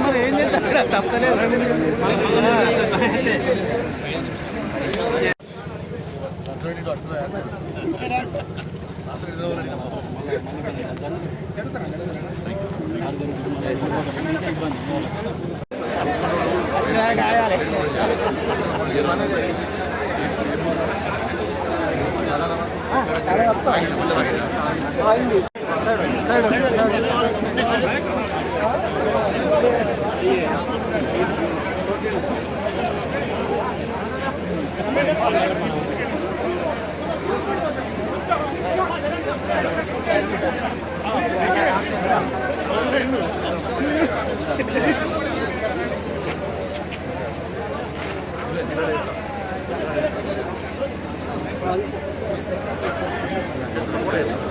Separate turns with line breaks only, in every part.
మరి ఏం చేస్తాడు తప్పలేదు గాయాలి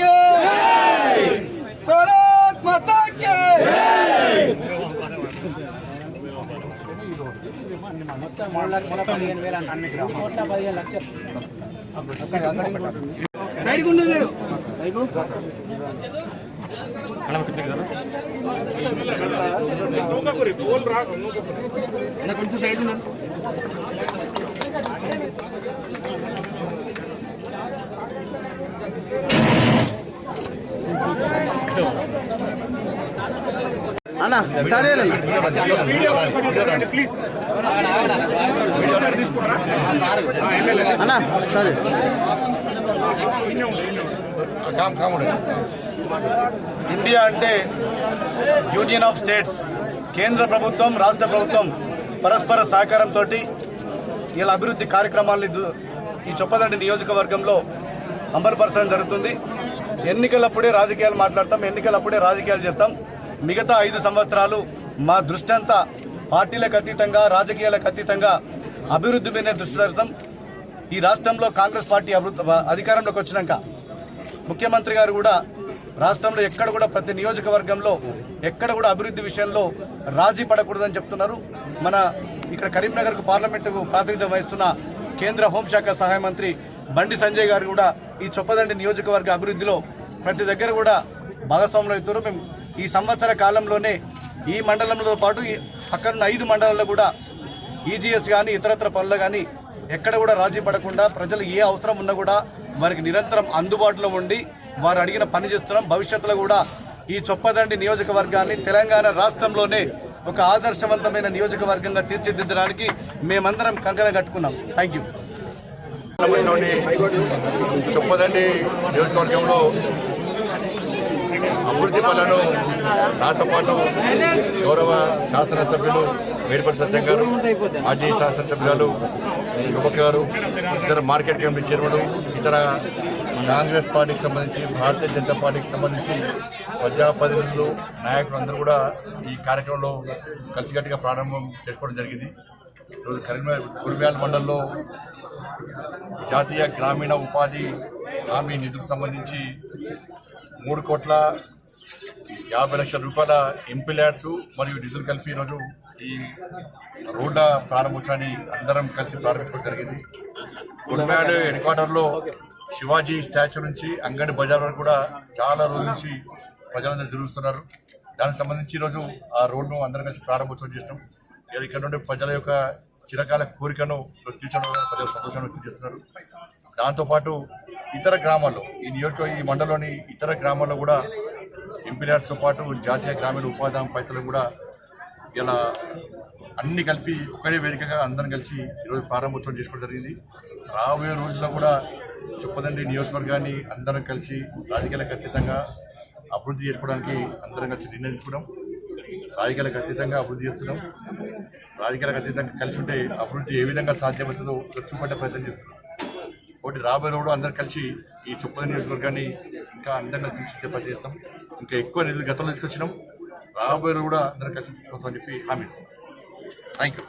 के भारत माता के
మొత్తం మూడు లక్షల పదిహేను వేలు అంత అన్ని కోట్ల పదిహేను లక్షలు సైడ్కి ఉండు మీరు
అన్న కొంచెం సైడ్ ఉన్నాను స్టార్ట్ ఇండియా అంటే యూనియన్ ఆఫ్ స్టేట్స్. కేంద్ర ప్రభుత్వం రాష్ట్ర ప్రభుత్వం పరస్పర సహకారంతో ఇలా అభివృద్ధి కార్యక్రమాల్ని ఈ చొప్పదండి నియోజకవర్గంలో అమలుపరచడం జరుగుతుంది. ఎన్నికలప్పుడే రాజకీయాలు మాట్లాడతాం ఎన్నికలప్పుడే రాజకీయాలు చేస్తాం. మిగతా ఐదు సంవత్సరాలు మా దృష్టి అంతా పార్టీలకు అతీతంగా రాజకీయాలకు అతీతంగా అభివృద్ధి మీద దృష్టి పెడతాం ఈ రాష్ట్రంలో కాంగ్రెస్ పార్టీ అభివృద్ధి అధికారంలోకి వచ్చినాక ముఖ్యమంత్రి గారు కూడా రాష్ట్రంలో ఎక్కడ కూడా ప్రతి నియోజకవర్గంలో ఎక్కడ కూడా అభివృద్ధి విషయంలో రాజీ పడకూడదని చెప్తున్నారు. మన ఇక్కడ కరీంనగర్కు పార్లమెంటుకు ప్రాతినిధ్యం వహిస్తున్న కేంద్ర హోంశాఖ సహాయ మంత్రి బండి సంజయ్ గారు కూడా ఈ చొప్పదండి నియోజకవర్గ అభివృద్ధిలో ప్రతి దగ్గర కూడా భాగస్వాములు అవుతారు. మేము ఈ సంవత్సర కాలంలోనే ఈ మండలంతో పాటు ఈ పక్కనున్న ఐదు మండలాల్లో కూడా ఈజీఎస్ కానీ ఇతరత్ర పనులు కానీ ఎక్కడ కూడా రాజీ పడకుండా ప్రజలు ఏ అవసరం ఉన్నా కూడా వారికి నిరంతరం అందుబాటులో ఉండి వారు అడిగిన పని చేస్తున్నాం. భవిష్యత్తులో కూడా ఈ చొప్పదండి నియోజకవర్గాన్ని తెలంగాణ రాష్ట్రంలోనే ఒక ఆదర్శవంతమైన నియోజకవర్గంగా తీర్చిదిద్దడానికి మేమందరం కంకణ కట్టుకున్నాం. థ్యాంక్ యూ
చొప్పదండి నియోజకవర్గంలో అభివృద్ధి పనులను నాతో పాటు గౌరవ శాసనసభ్యులు మేడిపల్లి సత్యం గారు మాజీ శాసనసభ్యులు యువక్ గారు ఇతర మార్కెట్ కమిటీ చైర్మన్ ఇతర కాంగ్రెస్ పార్టీకి సంబంధించి భారతీయ జనతా పార్టీకి సంబంధించి ప్రజాప్రతినిధులు నాయకులు అందరూ కూడా ఈ కార్యక్రమంలో కలిసికట్టుగా ప్రారంభం చేసుకోవడం జరిగింది. ఈరోజు కరీంనగర్ కురిమ్యాల మండలంలో జాతీయ గ్రామీణ ఉపాధి హామీ నిధులకు సంబంధించి మూడు కోట్ల యాభై లక్షల రూపాయల ఇంపిలాడ్స్ మరియు నిధులు కలిపి ఈరోజు ఈ రోడ్ల ప్రారంభోత్సవాన్ని అందరం కలిసి ప్రారంభించడం జరిగింది. కుర్మాడ్ హెడ్ క్వార్టర్లో శివాజీ స్టాచ్యూ నుంచి అంగడి బజార్ వరకు కూడా చాలా రోజుల నుంచి ప్రజలందరూ తిరుగుతున్నారు. దానికి సంబంధించి ఈరోజు ఆ రోడ్ను అందరం కలిసి ప్రారంభోత్సవం చేస్తాం ఇక్కడ నుండి ప్రజల యొక్క చిరకాల కోరికను తీర్చడం ప్రజలు సంతోషం వ్యక్తం చేస్తున్నారు. దాంతోపాటు ఇతర గ్రామాల్లో ఈ నియోజక ఈ మండలంలోని ఇతర గ్రామాల్లో కూడా ఎంపీఆర్స్తో పాటు జాతీయ గ్రామీణ ఉపాధి హామీ పైసలు కూడా ఇలా అన్ని కలిపి ఒకటే వేదికగా అందరం కలిసి ఈరోజు ప్రారంభోత్సవం చేసుకోవడం జరిగింది. రాబోయే రోజుల్లో కూడా చొప్పదండి నియోజకవర్గాన్ని అందరం కలిసి రాజకీయాలకు ఖచ్చితంగా అభివృద్ధి చేసుకోవడానికి అందరం కలిసి నిర్ణయం రాజకీయాలకు అతీతంగా అభివృద్ధి చేస్తున్నాం. రాజకీయాలకు అతీతంగా కలిసి ఉంటే అభివృద్ధి ఏ విధంగా సాధ్యమవుతుందో చూపట్టే ప్రయత్నం చేస్తున్నాం. ఒకటి రాబోయే రోజుల్లో అందరు కలిసి ఈ చొప్పది నియోజకవర్గాన్ని ఇంకా అందంగా తీర్చిదే పనిచేస్తాం ఇంకా ఎక్కువ నిధులు గతంలో తీసుకొచ్చినాం. రాబోయే రోజులు కూడా అందరం కలిసి తీసుకొస్తామని చెప్పి హామీ ఇస్తాం థ్యాంక్ యూ